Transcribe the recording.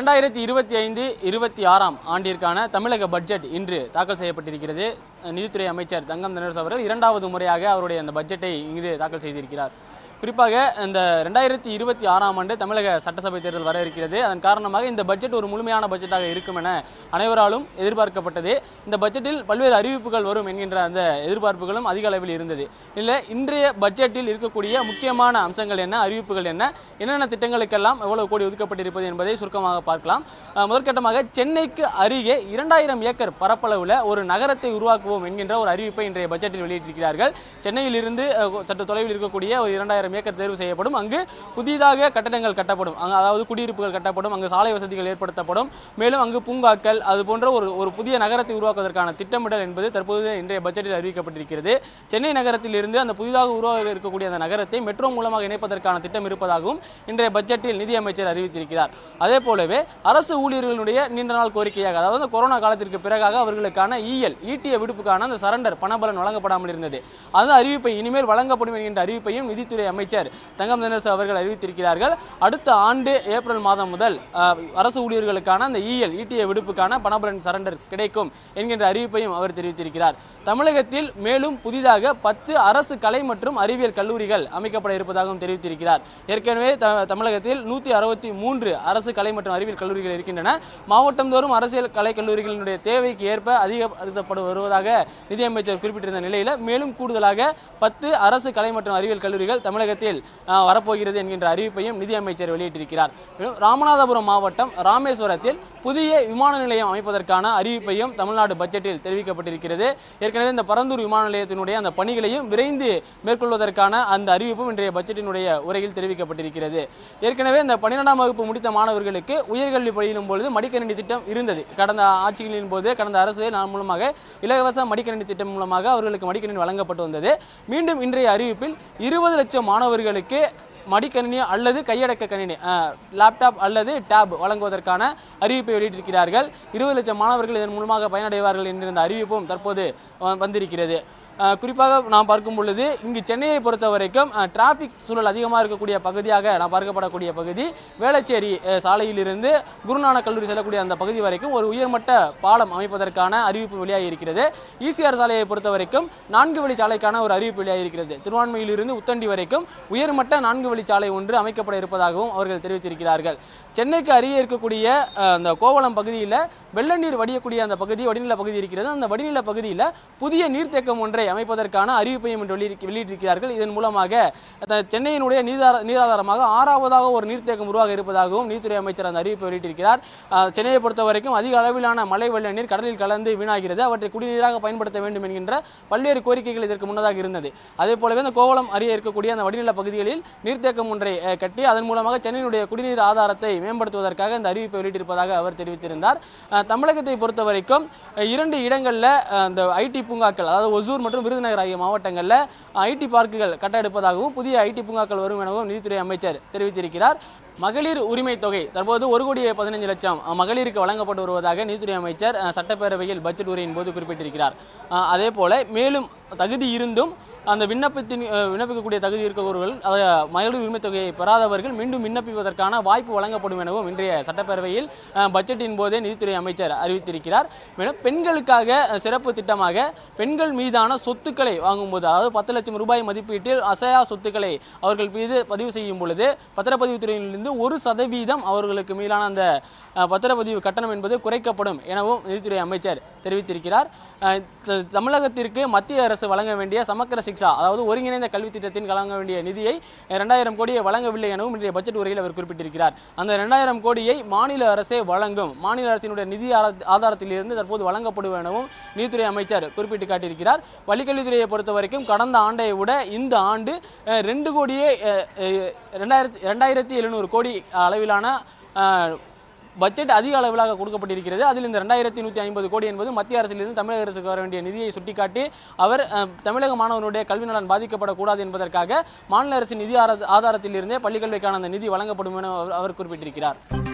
ரெண்டாயிரத்தி இருபத்தி ஐந்து இருபத்தி ஆறாம் ஆண்டிற்கான தமிழக பட்ஜெட் இன்று தாக்கல் செய்யப்பட்டிருக்கிறது. நிதித்துறை அமைச்சர் தங்கம் தென்னரசு அவர்கள் இரண்டாவது முறையாக அவருடைய அந்த பட்ஜெட்டை இங்கு தாக்கல் செய்திருக்கிறார். குறிப்பாக இந்த ரெண்டாயிரத்தி இருபத்தி ஆறாம் ஆண்டு தமிழக சட்டசபை தேர்தல் வர இருக்கிறது. அதன் காரணமாக இந்த பட்ஜெட் ஒரு முழுமையான பட்ஜெட்டாக இருக்கும் என அனைவராலும் எதிர்பார்க்கப்பட்டது. இந்த பட்ஜெட்டில் பல்வேறு அறிவிப்புகள் வரும் என்கின்ற அந்த எதிர்பார்ப்புகளும் அதிக அளவில் இருந்தது. இல்லை இன்றைய பட்ஜெட்டில் இருக்கக்கூடிய முக்கியமான அம்சங்கள் என்ன அறிவிப்புகள் என்ன என்னென்ன திட்டங்களுக்கெல்லாம் எவ்வளவு கோடி ஒதுக்கப்பட்டிருப்பது என்பதை சுருக்கமாக பார்க்கலாம். முதற்கட்டமாக சென்னைக்கு அருகே இரண்டாயிரம் ஏக்கர் பரப்பளவில் ஒரு நகரத்தை உருவாக்குவோம் என்கின்ற ஒரு அறிவிப்பை இன்றைய பட்ஜெட்டில் வெளியிட்டிருக்கிறார்கள். சென்னையில் இருந்து சற்று தொலைவில் இருக்கக்கூடிய ஒரு இரண்டாயிரம் ஏக்கர் தேர்வு செய்யப்படும். அங்கு புதிதாக கட்டடங்கள் கட்டப்படும். அங்கு அதாவது குடியிருப்புகள் கட்டப்படும். அங்கு சாலை வசதிகள் ஏற்படுத்தப்படும். மேலும் அங்கு பூங்காக்கள் அது போன்ற ஒரு ஒரு புதிய நகரத்தை உருவாக்குவதற்கான திட்டமிடல் என்பது தற்போது இன்றைய பட்ஜெட்டில் அறிவிக்கப்பட்டிருக்கிறது. சென்னை நகரத்தில் இருந்து அந்த புதிதாக உருவாக இருக்கக்கூடிய அந்த நகரத்தை மெட்ரோ மூலமாக இணைப்பதற்கான திட்டம் இருப்பதாகவும் இன்றைய பட்ஜெட்டில் நிதியமைச்சர் அறிவித்திருக்கிறார். அதே போலவே அரசு ஊழியர்களுடைய நீண்ட நாள் கோரிக்கையாக அதாவது கொரோனா காலத்திற்கு பிறகாக அவர்களுக்கான இஎல் ஈட்டிய விடுப்புக்கான அந்த சரண்டர் பணபலன் வழங்கப்படாமல் இருந்தது. அந்த அறிவிப்பை இனிமேல் வழங்கப்படும் என்கின்ற அறிவிப்பையும் நிதித்துறை அமைச்சர் தங்கம் தினரசு அவர்கள் அறிவித்திருக்கிறார்கள். அடுத்த ஆண்டு ஏப்ரல் மாதம் முதல் அரசு ஊழியர்களுக்கான அந்த இஎல் இடிஏ விடுப்புக்கான பணபலன் சரண்டர் கிடைக்கும் என்கின்ற அறிவிப்பையும் அவர் தெரிவித்திருக்கிறார். தமிழகத்தில் மேலும் புதிதாக பத்து அரசு கலை மற்றும் அறிவியல் கல்லூரிகள் அமைக்கப்பட இருப்பதாகவும் தெரிவித்திருக்கிறார். ஏற்கனவே தமிழகத்தில் நூற்றி அறுபத்தி மூன்று அரசு கலை மற்றும் அறிவியல் கல்லூரிகள் இருக்கின்றன. மாவட்டந்தோறும் அரசியல் கலை கல்லூரிகளினுடைய தேவைக்கு ஏற்ப அதிகப்படுத்தப்படு வருவதாக நிதியமைச்சர் குறிப்பிட்டிருந்த நிலையில் மேலும் கூடுதலாக பத்து அரசு கலை மற்றும் அறிவியல் கல்லூரிகள் தமிழகத்தில் வரப்போகிறது என்கின்ற அறிவிப்பையும் நிதியமைச்சர் வெளியிட்டிருக்கிறார். ராமநாதபுரம் மாவட்டம் ராமேஸ்வரத்தில் புதிய விமான நிலையம் அமைப்பதற்கான அறிவிப்பையும் தமிழ்நாடு பட்ஜெட்டில் தெரிவிக்கப்பட்டிருக்கிறது. ஏற்கனவே இந்த பரந்தூர் விமான நிலையத்தினுடைய அந்த பணிகளையும் விரைந்து மேற்கொள்வதற்கான அந்த அறிவிப்பும் இன்றைய பட்ஜெட்டினுடைய உரையில் தெரிவிக்கப்பட்டிருக்கிறது. ஏற்கனவே இந்த பன்னிரெண்டாம் வகுப்பு முடித்த மாணவர்களுக்கு உயர்கல்வி பயிலும் பொழுது மடிக்கணினி திட்டம் இருந்தது. கடந்த ஆட்சிகளின் போது கடந்த அரசு நான் மூலமாக இலவச மடிக்கணினி திட்டம் மூலமாக அவர்களுக்கு மடிக்கணினி வழங்கப்பட்டு வந்தது. மீண்டும் இன்றைய அறிவிப்பில் இருபது லட்சம் மாணவர்களுக்கு மடிக்கணினி அல்லது கையடக்க கணினி லேப்டாப் அல்லது டேப் வழங்குவதற்கான அறிவிப்பை வெளியிட்டிருக்கிறார்கள். இருபது லட்சம் மாணவர்கள் இதன் மூலமாக பயனடைவார்கள் என்கிற அறிவிப்பும் தற்போது வந்திருக்கிறது. குறிப்பாக நாம் பார்க்கும் பொழுது இங்கு சென்னையை பொறுத்த வரைக்கும் டிராஃபிக் சூழல் அதிகமாக இருக்கக்கூடிய பகுதியாக நான் பார்க்கப்படக்கூடிய பகுதி வேளச்சேரி சாலையிலிருந்து குருநானக் கல்லூரி செல்லக்கூடிய அந்த பகுதி வரைக்கும் ஒரு உயர்மட்ட பாலம் அமைப்பதற்கான அறிவிப்பு வெளியாகி இருக்கிறது. ஈசிஆர் சாலையை பொறுத்த வரைக்கும் நான்கு வழி சாலைக்கான ஒரு அறிவிப்பு வெளியாகி இருக்கிறது. திருவான்மையிலிருந்து உத்தண்டி வரைக்கும் உயர்மட்ட நான்கு வழி சாலை ஒன்று அமைக்கப்பட இருப்பதாகவும் அவர்கள் தெரிவித்திருக்கிறார்கள். சென்னைக்கு அருகே இருக்கக்கூடிய அந்த கோவளம் பகுதியில் வெள்ள நீர் வடியக்கூடிய அந்த பகுதி வடிநில பகுதி இருக்கிறது. அந்த வடிநில பகுதியில் புதிய நீர்த்தேக்கம் ஒன்றை ஒன்றை அமைப்பதற்கான அறிவிப்பையும் இன்று வெளியிட்டிருக்கிறார்கள். இதன் மூலமாக சென்னையினுடைய நீரார நீராதாரமாக ஆறாவதாக ஒரு நீர்த்தேக்கம் உருவாக இருப்பதாகவும் நீர்த்துறை அமைச்சர் அந்த அறிவிப்பை வெளியிட்டிருக்கிறார். சென்னையை பொறுத்த வரைக்கும் அதிக அளவிலான மழை வெள்ள நீர் கடலில் கலந்து வீணாகிறது. அவற்றை குடிநீராக பயன்படுத்த வேண்டும் என்கின்ற பல்வேறு கோரிக்கைகள் இதற்கு முன்னதாக இருந்தது. அதே போலவே இந்த கோவளம் அருகே இருக்கக்கூடிய அந்த வடிநில பகுதிகளில் நீர்த்தேக்கம் ஒன்றை கட்டி அதன் மூலமாக சென்னையினுடைய குடிநீர் ஆதாரத்தை மேம்படுத்துவதற்காக இந்த அறிவிப்பை வெளியிட்டிருப்பதாக அவர் தெரிவித்திருந்தார். தமிழகத்தை பொறுத்த வரைக்கும் இரண்டு இடங்களில் இந்த ஐடி பூங்காக்கள் அதாவது ஒசூர் மற்றும் விருதுநகர் ஆகிய மாவட்டங்களில் ஐடி பார்க்குகள் கட்ட எடுப்பதாகவும் புதிய ஐடி பூங்காக்கள் வரும் எனவும் நிதித்துறை அமைச்சர் தெரிவித்திருக்கிறார். மகளிர் உரிமை தொகை தற்போது ஒரு கோடியே பதினஞ்சு லட்சம் மகளிருக்கு வழங்கப்பட்டு வருவதாக நிதித்துறை அமைச்சர் சட்டப்பேரவையில் பட்ஜெட் உரையின் போது குறிப்பிட்டிருக்கிறார். அதே போல மேலும் தகுதி இருந்தும் அந்த விண்ணப்பத்தின் விண்ணப்பிக்கக்கூடிய தகுதி இருக்கக்கூடியவர்கள் அதை மகளிர் உரிமை தொகையை பெறாதவர்கள் மீண்டும் விண்ணப்பிப்பதற்கான வாய்ப்பு வழங்கப்படும் எனவும் இன்றைய சட்டப்பேரவையில் பட்ஜெட்டின் போதே நிதித்துறை அமைச்சர் அறிவித்திருக்கிறார். மேலும் பெண்களுக்காக சிறப்பு திட்டமாக பெண்கள் மீதான சொத்துக்களை வாங்கும்போது அதாவது பத்து லட்சம் ரூபாய் மதிப்பீட்டில் அசையா சொத்துக்களை அவர்கள் மீது பதிவு செய்யும் பொழுது பத்திரப்பதிவுத்துறையிலிருந்து ஒரு சதவீதம் அவர்களுக்கு மீதான அந்த பத்திரப்பதிவு கட்டணம் என்பது குறைக்கப்படும் எனவும் நிதித்துறை அமைச்சர் தெரிவித்திருக்கிறார். த- தமிழகத்திற்கு மத்திய அரசு வழங்க வேண்டிய சமக்கர சிக்ஷா அதாவது ஒருங்கிணைந்த கல்வி திட்டத்தின் வழங்க வேண்டிய நிதியை இரண்டாயிரம் கோடியை வழங்கவில்லை எனவும் இன்றைய பட்ஜெட் உரையில் அவர் குறிப்பிட்டிருக்கிறார். அந்த இரண்டாயிரம் கோடியை மாநில அரசே வழங்கும் மாநில அரசினுடைய நிதி ஆதாரத்திலிருந்து தற்போது வழங்கப்படும் எனவும் நீதித்துறை அமைச்சர் குறிப்பிட்டு காட்டியிருக்கிறார். பள்ளிக்கல்வித்துறையை பொறுத்த வரைக்கும் கடந்த ஆண்டை விட இந்த ஆண்டு ரெண்டு கோடியே ரெண்டாயிரத்தி ரெண்டாயிரத்தி எழுநூறு கோடி அளவிலான பட்ஜெட் அதிக அளவிலாக கொடுக்கப்பட்டிருக்கிறது. அதில் இந்த ரெண்டாயிரத்தி நூற்றி ஐம்பது கோடி என்பது மத்திய அரசிலிருந்து தமிழக அரசுக்கு வர வேண்டிய நிதியை சுட்டிக்காட்டி அவர் தமிழக மாணவனுடைய கல்வி நலன் பாதிக்கப்படக்கூடாது என்பதற்காக மாநில அரசின் நிதி ஆதாரத்திலிருந்தே பள்ளிக்கல்விக்கான அந்த நிதி வழங்கப்படும் என அவர்- அவர் குறிப்பிட்டிருக்கிறார்.